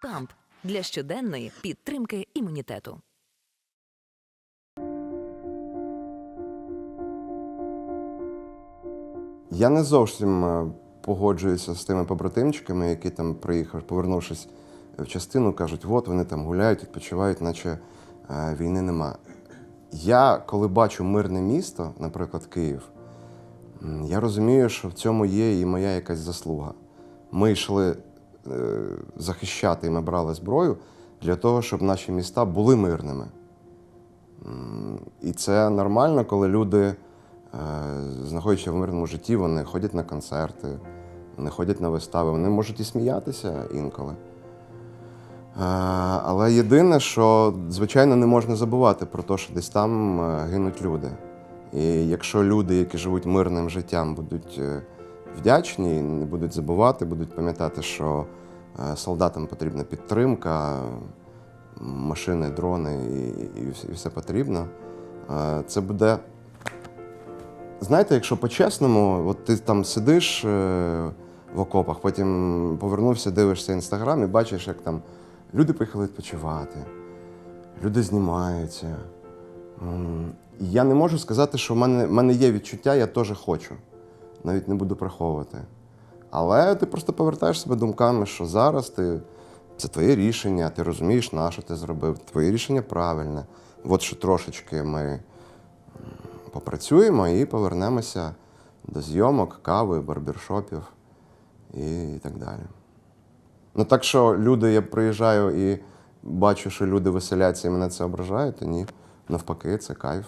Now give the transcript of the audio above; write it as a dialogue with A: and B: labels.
A: Камп для щоденної підтримки імунітету.
B: Я не зовсім е, погоджуюся з тими побратимчиками, які там приїхав, повернувшись в частину, кажуть, от вони там гуляють, відпочивають, наче е, війни нема. Я, коли бачу мирне місто, наприклад, Київ, я розумію, що в цьому є і моя якась заслуга. Ми йшли е, захищати, і ми брали зброю для того, щоб наші міста були мирними. І це нормально, коли люди, е, знаходячись в мирному житті, вони ходять на концерти, вони ходять на вистави, вони можуть і сміятися інколи. Е, Але єдине, що, звичайно, не можна забувати про те, що десь там е, гинуть люди. І якщо люди, які живуть мирним життям, будуть е, вдячні, не будуть забувати, будуть пам'ятати, що е, солдатам потрібна підтримка, машини, дрони і, і, все- потрібно, е, це буде. Знаєте, якщо по-чесному, от ти там сидиш е, в окопах, потім повернувся, дивишся інстаграм і бачиш, як там люди поїхали відпочивати, люди знімаються. Я не можу сказати, що в мене, в мене є відчуття, я теж хочу. Навіть не буду приховувати. Але ти просто повертаєш себе думками, що зараз ти це твоє рішення, ти розумієш, на що ти зробив. Твоє рішення правильне. От що трошечки ми попрацюємо і повернемося до зйомок, кави, барбершопів і так далі. Ну так що люди, я приїжджаю і бачу, що люди веселяться і мене це ображає, то ні. Навпаки, це кайф.